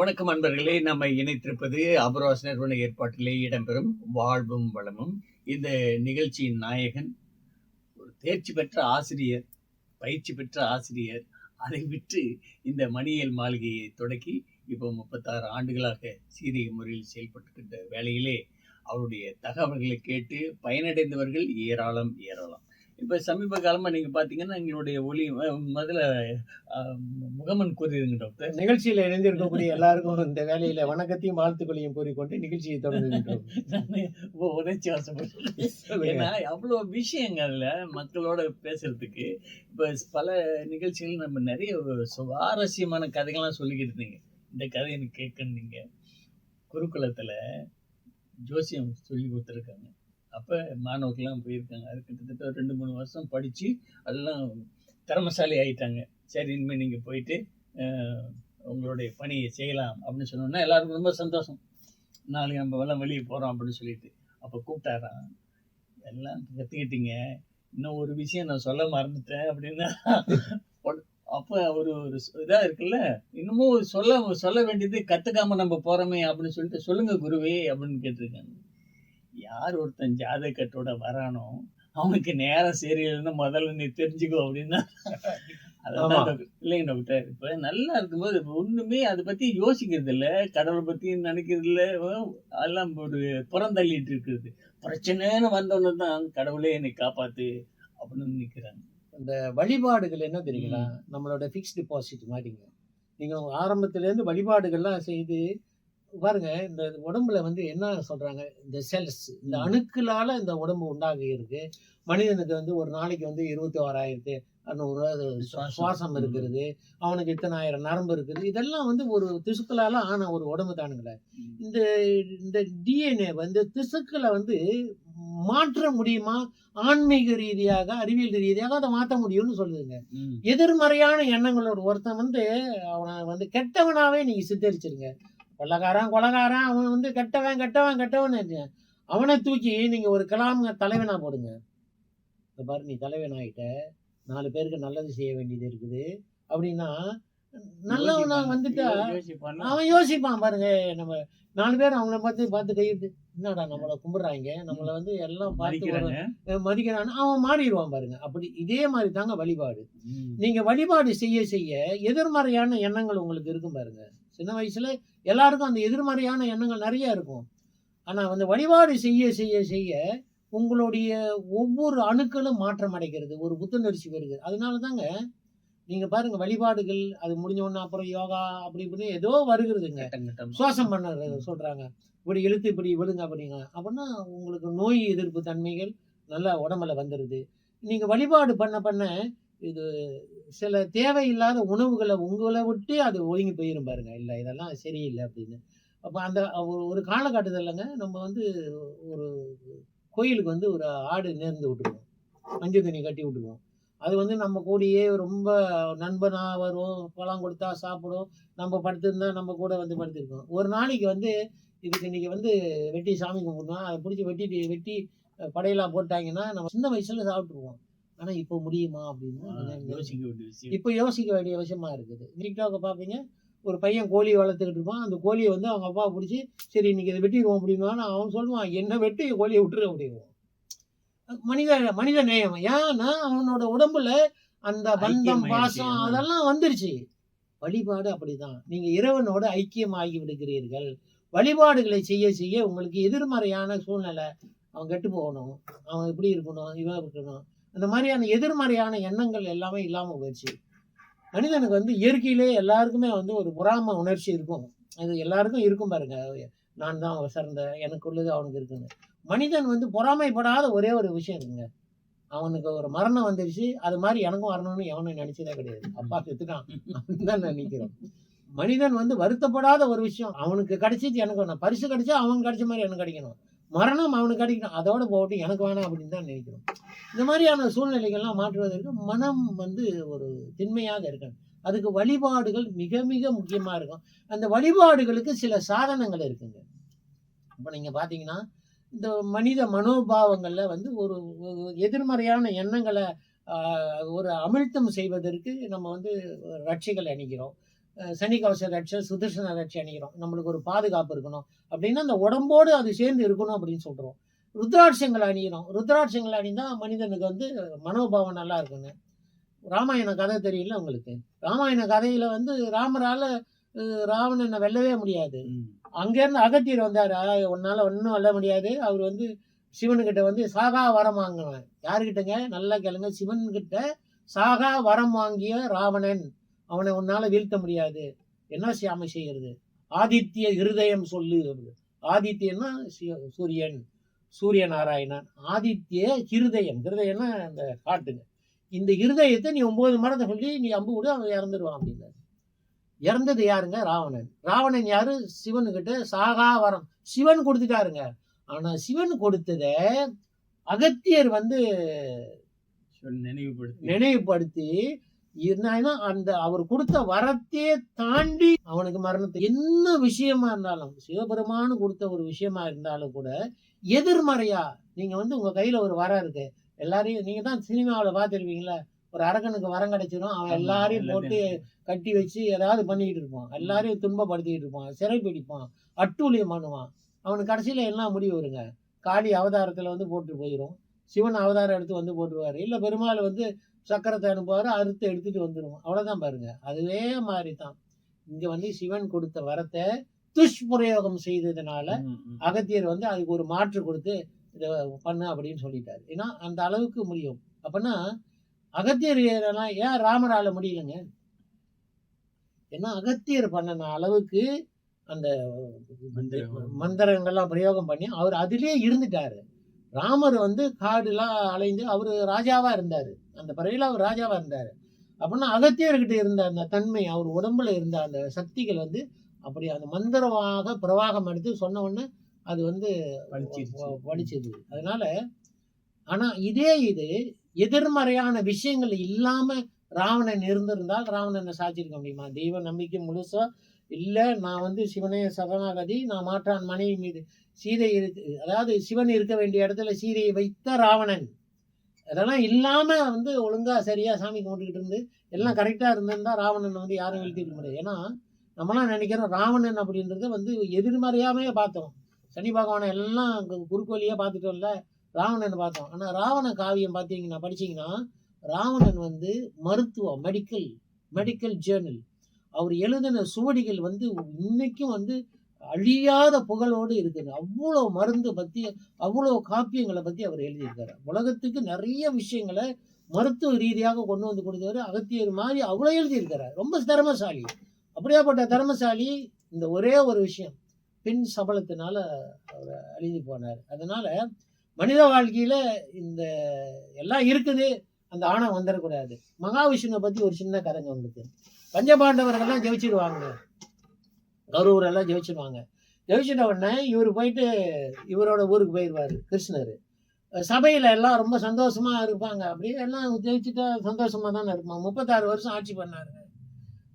வணக்கம் அன்பர்களே நம்ம இணைத்திருப்பது அபரோஸ் நிறுவன ஏற்பாட்டிலே இடம்பெறும் வாழ்வும் வளமும். இந்த நிகழ்ச்சியின் நாயகன் ஒரு தேர்ச்சி பெற்ற ஆசிரியர் பயிற்சி பெற்ற ஆசிரியர் அதை விட்டு இந்த மணியல் மாளிகையை தொடக்கி இப்போ முப்பத்தாறு ஆண்டுகளாக சீரிய முறையில் செயல்பட்டுக்கின்ற வேளையிலே அவருடைய தகவல்களை கேட்டு பயனடைந்தவர்கள் ஏராளம் ஏராளம். இப்போ சமீப காலமாக நீங்கள் பார்த்தீங்கன்னா எங்களுடைய ஒளி முதல்ல முகமன் கூறிடுங்க டாக்டர். நிகழ்ச்சியில இணைந்திருக்கக்கூடிய எல்லாருக்கும் இந்த வேலையில வணக்கத்தையும் வாழ்த்துக்களையும் கூறிக்கொண்டு நிகழ்ச்சியை உ- உணர்ச்சி வசப்பட்டு ஏன்னா அவ்வளோ விஷயங்கள்ல மக்களோட பேசுறதுக்கு. இப்போ பல நிகழ்ச்சிகள் நம்ம நிறைய சுவாரஸ்யமான கதைகள்லாம் சொல்லிக்கிட்டு இருந்தீங்க. இந்த கதை எனக்கு கேட்கணும் நீங்க குருகுலத்துல ஜோசியம் சொல்லி கொடுத்துருக்காங்க. அப்போ மாணவர்கள்லாம் போயிருக்காங்க. அது கிட்டத்தட்ட ஒரு ரெண்டு மூணு வருஷம் படித்து அதெல்லாம் திறமசாலி ஆயிட்டாங்க. சரி இனிமேல் நீங்கள் போயிட்டு உங்களுடைய பணியை செய்யலாம் அப்படின்னு சொன்னோன்னா எல்லாருக்கும் ரொம்ப சந்தோஷம். நாளைக்கு நம்ம எல்லாம் வெளியே போகிறோம் அப்படின்னு சொல்லிட்டு. அப்போ கூப்பிட்டாராம். எல்லாம் கற்றுக்கிட்டீங்க இன்னும் ஒரு விஷயம் நான் சொல்ல மறந்துட்டேன் அப்படின்னா அப்போ ஒரு ஒரு இதாக இருக்குல்ல. இன்னமும் சொல்ல சொல்ல வேண்டியது கற்றுக்காம நம்ம போகிறோமே அப்படின்னு சொல்லிட்டு சொல்லுங்க குருவே அப்படின்னு கேட்டிருக்காங்க. யார் ஒருத்தன் ஜாதகத்தோட வரானோ அவனுக்கு நேரம் சரியில்லைன்னு முதல்ல நீ தெரிஞ்சுக்கோ அப்படின்னா அதான். இல்லைங்க டாக்டர். இப்போ நல்லா இருக்கும்போது இப்ப ஒண்ணுமே அதை பத்தி யோசிக்கிறது இல்ல கடவுளை பத்தி நினைக்கிறது இல்ல அதெல்லாம் ஒரு புறந்தள்ளிட்டு இருக்குது. பிரச்சனைன்னு வந்தோன்னு தான் கடவுளே என்னை காப்பாத்து அப்படின்னு நிக்கிறாங்க இந்த வழிபாடுகள் என்ன தெரியுங்களா? நம்மளோட ஃபிக்ஸ் டிபாசிட் மாதிரிங்க. நீங்க ஆரம்பத்துல இருந்து வழிபாடுகள்லாம் செய்து பாருங்க இந்த உடம்புல வந்து என்ன சொல்றாங்க? இந்த செல்ஸ் இந்த. அணுக்களால இந்த உடம்பு உண்டாகி இருக்கு மனிதனுக்கு வந்து ஒரு நாளைக்கு வந்து இருபத்தி ஓராயிரத்து அறுநூறு சுவாசம். இருக்கிறது அவனுக்கு இத்தனை ஆயிரம் நரம்பு இருக்குது. இதெல்லாம் வந்து ஒரு திசுக்களால ஆன ஒரு உடம்பு தானுங்களே. இந்த இந்த டிஎன்ஏ வந்து திசுக்களை வந்து மாற்ற முடியுமா? ஆன்மீக ரீதியாக அறிவியல் ரீதியாக அதை மாற்ற முடியும்னு சொல்லுதுங்க. எதிர்மறையான எண்ணங்களோட ஒருத்தன் வந்து அவனை வந்து கெட்டவனாவே நீங்க சித்தரிச்சிருங்க. கொள்ளக்காரன் கொலகாரன் அவன் வந்து கெட்டவன் கெட்டவன் கெட்டவன் அவனை தூக்கி நீங்க ஒரு கலாம் தலைவனா போடுங்க. இப்ப பாரு நீ தலைவன் ஆயிட்ட. நாலு பேருக்கு நல்லது செய்ய வேண்டியது இருக்குது. அப்படின்னா நல்லவனா. வந்துட்டா? அவன் யோசிப்பான் பாருங்க. நம்ம நாலு பேர் அவங்கள பார்த்து பார்த்து கையிட்டு என்னடா நம்மளை கும்பிடுறாங்க? நம்மளை வந்து எல்லாம் பார்த்து மதிக்கிறான்னு அவன் மாறிடுவான் பாருங்க. அப்படி இதே மாதிரி தாங்க வழிபாடு. நீங்க வழிபாடு செய்ய செய்ய எதிர்மறையான எண்ணங்கள் உங்களுக்கு இருக்கும் பாருங்க. சின்ன வயசுல எல்லாருக்கும் அந்த எதிர்மறையான எண்ணங்கள் நிறைய இருக்கும். ஆனா வந்து வழிபாடு செய்ய செய்ய செய்ய உங்களுடைய ஒவ்வொரு அணுக்களும் மாற்றம் அடைகிறது. ஒரு புத்துணர்ச்சி வருது அதனால தாங்க நீங்க பாருங்க வழிபாடுகள் அது முடிஞ்ச உடனே அப்புறம் யோகா அப்படி இப்படி ஏதோ வருகிறதுங்க. சுவாசம் பண்ணுறது சொல்றாங்க. இப்படி இழுத்து இப்படி விழுங்க அப்படிங்க. அப்படின்னா உங்களுக்கு நோய் எதிர்ப்பு தன்மைகள் நல்லா உடம்புல வந்துடுது நீங்க வழிபாடு பண்ண பண்ண இது சில தேவையில்லாத உணவுகளை உங்களை விட்டு அது ஒதுங்கி போயிரும் பாருங்க. இல்லை இதெல்லாம் சரியில்லை அப்படின்னு. அப்போ அந்த ஒரு ஒரு காலகட்டத்தில்ங்க நம்ம வந்து ஒரு கோயிலுக்கு வந்து ஒரு ஆடு நேர்ந்து விட்டுருவோம். மஞ்சள் தண்ணி கட்டி விட்டுருவோம். அது வந்து நம்ம கூடயே ரொம்ப நண்பனாக வரும் பழம் கொடுத்தா சாப்பிடும் நம்ம படுத்திருந்தா நம்ம கூட வந்து படுத்திருக்கோம் ஒரு நாளைக்கு வந்து இதுக்கு இன்னைக்கு வந்து வெட்டி சாமி கும்பிடணும். அதை பிடிச்சி வெட்டிட்டு வெட்டி படையெல்லாம் போட்டாங்கன்னா நம்ம சின்ன வயசில் சாப்பிட்ருவோம் ஆனா இப்போ முடியுமா அப்படின்னு யோசிக்க வேண்டிய விஷயம். இப்போ யோசிக்க வேண்டிய விஷயமா இருக்குது. டிக்டாக்கை பார்ப்பீங்க ஒரு பையன் கோழி வளர்த்துக்கிட்டு இருப்பான். அந்த கோழியை வந்து அவங்க அப்பா பிடிச்சி சரி இன்னைக்கு இதை வெட்டிடுவோம் அப்படின்னா அவன் சொல்லுவான். என்ன வெட்டி கோழியை விட்டுரு அப்படிங்குவான் மனித மனித நேயம். ஏன்னா அவனோட உடம்புல அந்த பந்தம். பாசம் அதெல்லாம் வந்துருச்சு. வழிபாடு அப்படிதான். நீங்க இறைவனோடு ஐக்கியமாகி விடுகிறீர்கள். வழிபாடுகளை செய்ய செய்ய உங்களுக்கு எதிர்மறையான சூழ்நிலை. அவன் கெட்டு போகணும். அவன் இப்படி இருக்கணும்? இவன் இருக்கணும்? அந்த மாதிரியான எதிர்மறையான எண்ணங்கள் எல்லாமே இல்லாமல் போயிடுச்சு. மனிதனுக்கு வந்து இயற்கையிலே எல்லாருக்குமே வந்து ஒரு பொறாம உணர்ச்சி இருக்கும். அது எல்லாருக்கும் இருக்கும் பாருங்க. நான் தான் சிறந்த எனக்கு உள்ளது அவனுக்கு இருக்குன்னு. மனிதன் வந்து பொறாமைப்படாத ஒரே ஒரு விஷயம் இருக்குங்க. அவனுக்கு ஒரு மரணம் வந்துருச்சு. அது மாதிரி எனக்கும் வரணும்னு எவனும் நினைச்சதே கிடையாது. அப்பா செத்துட்டான். அப்படின்னு தான் நினைக்கிறோம். மனிதன் வந்து வருத்தப்படாத ஒரு விஷயம். அவனுக்கு கிடைச்சிச்சு எனக்கு பரிசு கிடைச்சா அவனுக்கு கிடைச்ச மாதிரி எனக்கு கிடைக்கணும். மரணம் அவனுக்கு அடிக்கணும் அதோட போட்டு எனக்கு வேணாம் அப்படின்னு தான் நினைக்கிறோம். இந்த மாதிரியான சூழ்நிலைகள்லாம் மாற்றுவதற்கு மனம் வந்து ஒரு திண்மையாக இருக்கணும் அதுக்கு வழிபாடுகள் மிக மிக முக்கியமாக இருக்கும். அந்த வழிபாடுகளுக்கு சில சாதனங்கள் இருக்குங்க. இப்போ நீங்கள் பார்த்தீங்கன்னா இந்த மனித மனோபாவங்களில் வந்து ஒரு எதிர்மறையான எண்ணங்களை ஒரு அமிழ்த்தம் செய்வதற்கு நம்ம வந்து ரட்சிகள் அணிகிறோம். சனி கவச ரட்சை சுதர்சன ரட்சை அணிகிறோம் நம்மளுக்கு ஒரு பாதுகாப்பு இருக்கணும். அப்படின்னா அந்த உடம்போடு அது சேர்ந்து இருக்கணும் அப்படின்னு சொல்றோம். ருத்ராட்சங்கள் அணிகிறோம் ருத்ராட்சங்கள் அணிந்தா மனிதனுக்கு வந்து மனோபாவம் நல்லா இருக்குங்க ராமாயண கதை தெரியல உங்களுக்கு? ராமாயண கதையில வந்து ராமரால ராவணனை வெல்லவே முடியாது. அங்கேருந்து அகத்தியர் வந்தார். உன்னால ஒன்றும் வெல்ல முடியாது. அவர் வந்து சிவனுக்கிட்ட வந்து சாகா வரம் வாங்கினவன். யாருக்கிட்டங்க? நல்லா கேளுங்க. சிவன்கிட்ட சாகா வரம் வாங்கிய ராவணன். அவனை உன்னால வீழ்த்த முடியாது. என்ன சியாம செய்யறது ஆதித்ய இருதயம் சொல்லு. ஆதித்யன்னா சூரியன் சூரிய நாராயணன் ஆதித்ய ஹிருதயம் ஹிருதயம்னா அந்த காட்டுங்க. இந்த இருதயத்தை நீ ஒன்பது மரத்தை சொல்லி நீ அம்பு விடு அவன் இறந்துருவான் அப்படின்னாரு இறந்தது யாருங்க? ராவணன். ராவணன் யாரு? சிவனுக்கிட்ட சாகா வரம். சிவன் கொடுத்துட்டாருங்க. ஆனா சிவன் கொடுத்தத அகத்தியர் வந்து நினைவுபடுத்தி. நினைவுபடுத்தி என்னன்னா அந்த அவர் கொடுத்த வரத்தையே தாண்டி அவனுக்கு மரணத்தை என்ன விஷயமா இருந்தாலும் சிவபெருமானு கொடுத்த ஒரு விஷயமா இருந்தாலும் கூட எதிர்மறையா நீங்க வந்து உங்க கையில ஒரு வரம் இருக்கு. எல்லாரையும் நீங்க தான் சினிமாவில் பார்த்துருப்பீங்களா ஒரு அரக்கனுக்கு வரம் கிடைச்சிரும். அவன் எல்லாரையும். போட்டு கட்டி வச்சு ஏதாவது பண்ணிக்கிட்டு இருப்பான். எல்லாரையும் துன்பப்படுத்திக்கிட்டு இருப்பான். சிறை பிடிப்பான். அட்டூழியம் பண்ணுவான். அவனுக்கு கடைசியில எல்லாம் முடிவு வருங்க? காளி அவதாரத்துல வந்து போட்டு போயிடும் சிவன் அவதாரம் எடுத்து வந்து போட்டுருவாரு. இல்ல பெருமாள் வந்து சக்கரத்தை அனுப்புவாரு அறுத்து எடுத்துட்டு வந்துடும் அவ்வளவுதான் பாருங்க. அதுவே மாதிரி தான் இங்க வந்து சிவன் கொடுத்த வரத்தை துஷ்பிரயோகம் செய்ததுனால. அகத்தியர் வந்து அதுக்கு ஒரு மாற்று கொடுத்து இதை பண்ணு அப்படின்னு சொல்லிட்டாரு. ஏன்னா அந்த அளவுக்கு முடியும். அப்பனா அகத்தியர் ஏறலாம் ஏன் ராமரால முடியலங்க? ஏன்னா அகத்தியர் பண்ணின அளவுக்கு அந்த. மந்திரங்கள்லாம் பிரயோகம் பண்ணி அவர் அதிலே இருந்துட்டாரு. ராமர் வந்து காடுலாம் அலைந்து அவர் ராஜாவா இருந்தாரு. அந்த பறவையில அவர் ராஜாவா இருந்தாரு. அப்படின்னா அகத்தியர்கிட்ட இருந்த அந்த தன்மை அவர் உடம்புல இருந்த அந்த சக்திகள் வந்து அப்படி அந்த மந்திரமாக பிரவாகம் எடுத்து சொன்ன உடனே அது வந்து. படிச்சது அதனால ஆனா இதே இது எதிர்மறையான விஷயங்கள் இல்லாம ராவணன் இருந்திருந்தால் ராவணனை சாட்சியிருக்க முடியுமா? தெய்வ நம்பிக்கை முழுசா இல்ல நான் வந்து சிவனே சரணாகதி நான் மாற்றான் மனைவி மீது சீதை இருக்கு அதாவது சிவன் இருக்க வேண்டிய இடத்துல சீதையை வைத்த ராவணன். அதெல்லாம் இல்லாம வந்து ஒழுங்கா சரியா சாமி கும்பிட்டுக்கிட்டு இருந்து எல்லாம் கரெக்டா இருந்திருந்தா ராவணன் வந்து யாரும் வீழ்த்திருக்க முடியாது. ஏன்னா நம்மளாம் நினைக்கிறோம் ராவணன் அப்படின்றத வந்து எதிர்மறையாவே பார்த்தோம். சனி பகவானை எல்லாம் குறுக்கு வழியா பார்த்துட்டோம்ல ராவணன் பார்த்தோம். ஆனா ராவண காவியம் பார்த்தீங்கன்னா படிச்சீங்கன்னா ராவணன் வந்து மருத்துவம் மெடிக்கல் மெடிக்கல் ஜேர்னல் அவர் எழுதின சுவடிகள் வந்து இன்னைக்கும் வந்து அழியாத புகழோடு இருக்குது அவ்வளோ மருந்து பற்றி அவ்வளோ காப்பியங்களை பற்றி அவர் எழுதியிருக்காரு. உலகத்துக்கு நிறைய விஷயங்களை மருத்துவ ரீதியாக கொண்டு வந்து கொடுத்தவர் அகத்தியர் மாதிரி அவ்வளோ எழுதியிருக்காரு ரொம்ப திறமசாலி. அப்படியாப்பட்ட திறமசாலி இந்த ஒரே ஒரு விஷயம். பின் சபலத்தினால அவர் அழிஞ்சு போனார். அதனால மனித வாழ்க்கையில இந்த எல்லாம் இருக்குது. அந்த ஆணம் வந்துடக்கூடாது மகாவிஷ்ணுவை பத்தி ஒரு சின்ன கதைங்க உங்களுக்கு. பஞ்சபாண்டவர்கள்லாம் ஜெயிச்சிடுவாங்க. கரூர் எல்லாம் ஜெயிச்சிடுவாங்க ஜெயிச்சிட்ட உடனே இவர் போயிட்டு இவரோட ஊருக்கு போயிடுவாரு கிருஷ்ணர். சபையில எல்லாம் ரொம்ப சந்தோஷமா இருப்பாங்க. அப்படியே எல்லாம் ஜெயிச்சுட்டா சந்தோஷமா தானே இருப்பாங்க. முப்பத்தாறு வருஷம் ஆட்சி பண்ணாருங்க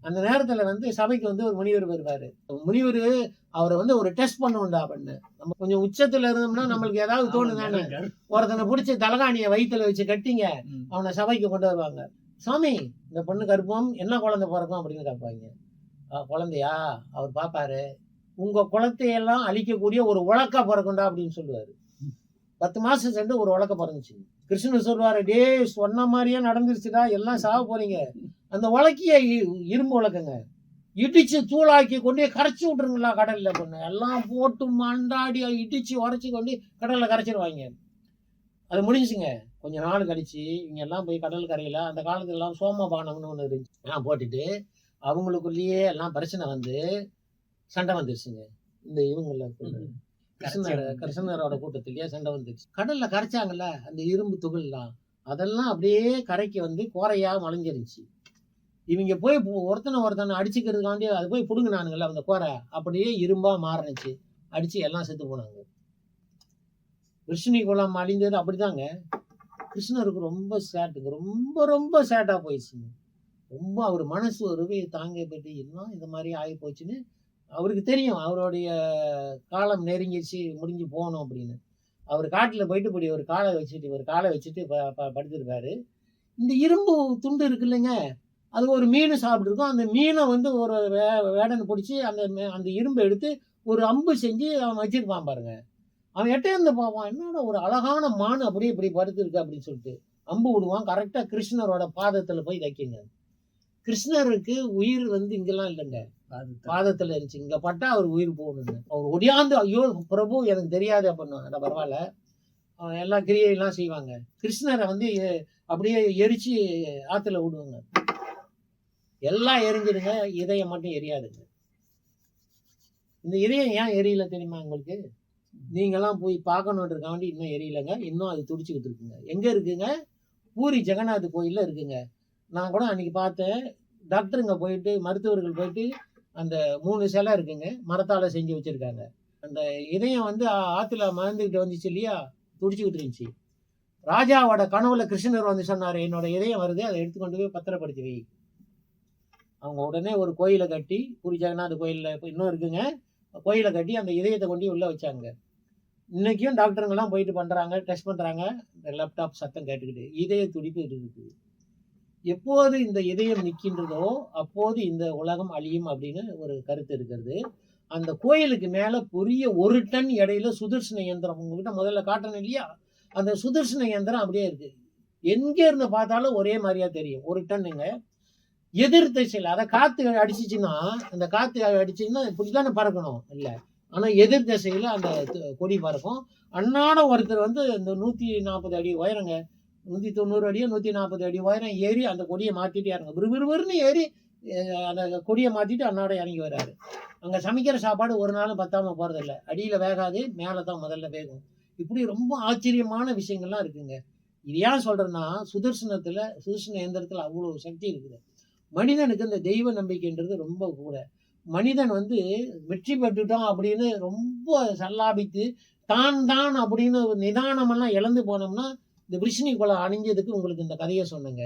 அந்த நேரத்துல வந்து சபைக்கு வந்து ஒரு முனிவர் வருவாரு. முனிவர் அவரை வந்து ஒரு டெஸ்ட் பண்ணுவோம்டா அப்படின்னு. நம்ம கொஞ்சம் உச்சத்துல இருந்தோம்னா நம்மளுக்கு ஏதாவது தோணுதானே ஒருத்தனை பிடிச்சி தலகாணியை வயித்துல வச்சு கட்டிங்க. அவனை சபைக்கு கொண்டு வருவாங்க. சாமி இந்த பொண்ணு கருப்பம் என்ன குழந்தை பிறக்கும் அப்படின்னு கேட்பாங்க. "ஆ, குழந்தையா? அவர் பார்ப்பாரு உங்க குளத்தையெல்லாம் அழிக்கக்கூடிய ஒரு உலக்கா பிறக்கும்டா அப்படின்னு சொல்லுவாரு. பத்து மாசம் சென்று ஒரு உலக்க பிறந்துச்சு. கிருஷ்ணன் சொல்லுவார் டேய் சொன்ன மாதிரியே நடந்துருச்சுடா எல்லாம் சாக போறீங்க. அந்த உலக்கிய இரும்பு உலக்கங்க. இடிச்சு தூளாக்கி கொண்டு கரைச்சி விட்டுருங்களா கடல்ல கொண்டு எல்லாம் போட்டு மண்டாடி இடிச்சு உரைச்சி கொண்டு கடல்ல கரைச்சிருவாங்க. அது முடிஞ்சுங்க கொஞ்ச நாள் கழிச்சு இவங்க எல்லாம் போய் கடல் கரையில அந்த காலத்துல எல்லாம் சோமபானம்னு ஒண்ணு இருந்துச்சு. நான் போட்டுட்டு அவங்களுக்குள்ளேயே எல்லாம் பிரச்சனை வந்து சண்டை வந்துருச்சுங்க. இந்த இவங்கள கிருஷ்ணர் கிருஷ்ணரோட கூட்டத்திலேயே சண்டை வந்துருச்சு. கடல்ல கரைச்சாங்கல்ல அந்த இரும்பு துகள்லாம். அதெல்லாம் அப்படியே கரைக்கு வந்து கோரையா மலைஞ்சிருச்சு இவங்க போய் ஒருத்தனை ஒருத்தனை அடிச்சுக்கிறதுக்காண்டி அது போய் புடுங்கினானுங்கல்ல அந்த கோரை. அப்படியே இரும்பா மாறினுச்சு. அடிச்சு எல்லாம் செத்து போனாங்க. விஷ்ணு குலம் அழிந்தது அப்படிதாங்க. கிருஷ்ணருக்கு ரொம்ப சேட்டுங்க ரொம்ப ரொம்ப சேட்டா போயிடுச்சுங்க. ரொம்ப அவர் மனசு ஒருவையை தாங்க போயிட்டு என்ன இந்த மாதிரி ஆகி போச்சுன்னு அவருக்கு தெரியும். அவருடைய காலம் நெருங்கிச்சு முடிஞ்சு போகணும் அப்படின்னு. அவர் காட்டில் போயிட்டு இப்படி ஒரு காலை வச்சுட்டு ஒரு காலை வச்சுட்டு ப- ப- படுத்திருப்பாரு. இந்த இரும்பு துண்டு இருக்கு இல்லைங்க அது ஒரு மீன் சாப்பிட்ருக்கோம் அந்த மீனை வந்து ஒரு வே வேடனை பிடிச்சி அந்த அந்த இரும்பை எடுத்து ஒரு அம்பு செஞ்சு அவன் வச்சிருப்பான் பாருங்க. அவன் எட்டே இருந்து பார்ப்பான் என்னடா ஒரு அழகான மான் அப்படியே இப்படி படுத்துருக்கு அப்படின்னு சொல்லிட்டு அம்பு விடுவான். கரெக்டாக கிருஷ்ணரோட பாதத்தில் போய் தைக்குங்க கிருஷ்ணருக்கு உயிர் வந்து இங்கெல்லாம் இல்லைங்க. பாதத்தை. பாதத்தில் இருந்துச்சு. இங்கே பட்டா அவர் உயிர் போகணுன்னு அவர் ஒடியாந்து ஐயோ பிரபு எனக்கு தெரியாது அப்படின்னு பரவாயில்ல. அவன் எல்லா கிரியையெல்லாம் செய்வாங்க. கிருஷ்ணரை வந்து அப்படியே எரிச்சு ஆற்றுல விடுவாங்க. எல்லாம் எரிஞ்சிடுங்க. இதயம் மட்டும் எரியாதுங்க. இந்த இதயம் ஏன் எரியல தெரியுமா உங்களுக்கு? நீங்கெல்லாம் போய் பார்க்கணுன்றதுக்காண்டி இன்னும் எரியலைங்க. இன்னும் அது துடிச்சுக்கிட்டு இருக்குங்க. எங்கே இருக்குங்க? பூரி ஜெகநாத் கோயிலில் இருக்குங்க. நான் கூட அன்றைக்கி பார்த்தேன். டாக்டருங்க போயிட்டு மருத்துவர்கள் போயிட்டு அந்த மூணு சிலை இருக்குங்க மரத்தால் செஞ்சு வச்சுருக்காங்க. அந்த இதயம் வந்து ஆற்றுல மறந்துக்கிட்டு வந்துச்சு இல்லையா? துடிச்சுக்கிட்டு இருந்துச்சு. ராஜாவோட கனவுல கிருஷ்ணர் வந்து சொன்னார் என்னோட இதயம் வருது அதை எடுத்து கொண்டு போய் பத்திரப்படுத்தி வை. அவங்க உடனே ஒரு கோயிலை கட்டி பூரி ஜெகநாத் கோயிலில் இன்னும் இருக்குங்க கோயிலை கட்டி அந்த இதயத்தை கொண்டு உள்ளே வச்சாங்க. இன்றைக்கும் டாக்டருங்கெல்லாம் போயிட்டு பண்ணுறாங்க டெஸ்ட் பண்ணுறாங்க இந்த லேப்டாப் சத்தம் கேட்டுக்கிட்டு இதய துடிப்பு இருக்குது எப்போது இந்த இதயம் நிற்கின்றதோ அப்போது இந்த உலகம் அழியும் அப்படின்னு ஒரு கருத்து இருக்கிறது. அந்த கோயிலுக்கு மேலே பெரிய ஒரு டன் இடையில சுதர்சன இயந்திரம். உங்ககிட்ட முதல்ல காட்டணும் இல்லையா? அந்த சுதர்சன இயந்திரம் அப்படியே இருக்கு. எங்கே இருந்து பார்த்தாலும் ஒரே மாதிரியா தெரியும். ஒரு டன்னுங்க. எதிர் திசையில் அதை காத்து அடிச்சிச்சுன்னா அந்த காத்து அடிச்சுன்னா இப்படிதானே பறக்கணும்? இல்லை. ஆனால் எதிர் திசையில் அந்த கொடி பறக்கும். அன்னாட ஒருத்தர் வந்து இந்த நூற்றி நாற்பது அடி உயரங்க நூற்றி தொண்ணூறு அடியோ நூற்றி நாற்பது அடி உயரம் ஏறி அந்த கொடியை மாற்றிட்டு இறங்க. விறுவிறுவிறுன்னு ஏறி அந்த கொடியை மாற்றிட்டு அன்னாட இறங்கி வராரு. அங்கே சமைக்கிற சாப்பாடு ஒரு நாளும் பத்தாமல் போகிறதில்ல அடியில் வேகாது மேலே தான் முதல்ல வேகும். இப்படி ரொம்ப ஆச்சரியமான விஷயங்கள்லாம் இருக்குங்க. இது ஏன் சொல்கிறேன்னா சுதர்சனத்தில் சுதர்சன இயந்திரத்தில் அவ்வளோ சக்தி இருக்குது. மனிதனுக்கு இந்த தெய்வ நம்பிக்கைன்றது ரொம்ப கூட. மனிதன் வந்து வெற்றி பெற்றுட்டோம் அப்படின்னு ரொம்ப சல்லாபித்து தான் தான் அப்படின்னு நிதானமெல்லாம் இழந்து போனோம்னா இந்த விஷ்ணி குலம் அணிஞ்சதுக்கு உங்களுக்கு இந்த கதையை சொன்னேங்க.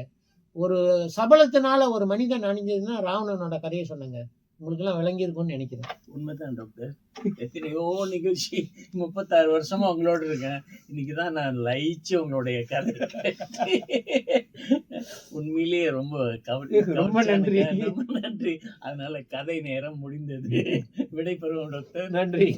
ஒரு சபலத்தினால ஒரு மனிதன் அணிஞ்சதுன்னா ராவணனோட கதையை சொன்னேங்க. உங்களுக்கெல்லாம் விளங்கியிருக்கும்னு நினைக்கிறேன். உண்மைதான் டாக்டர் எத்தனையோ நிகழ்ச்சி முப்பத்தாறு வருஷமா உங்களோட இருக்கேன். இன்னைக்கு தான் நான் லயிச்சு உங்களுடைய கதை. உண்மையிலேயே ரொம்ப கவலை ரொம்ப நன்றி. ரொம்ப நன்றி. அதனால கதை நேரம் முடிந்தது. விடை பெறுவோம் டாக்டர் நன்றி.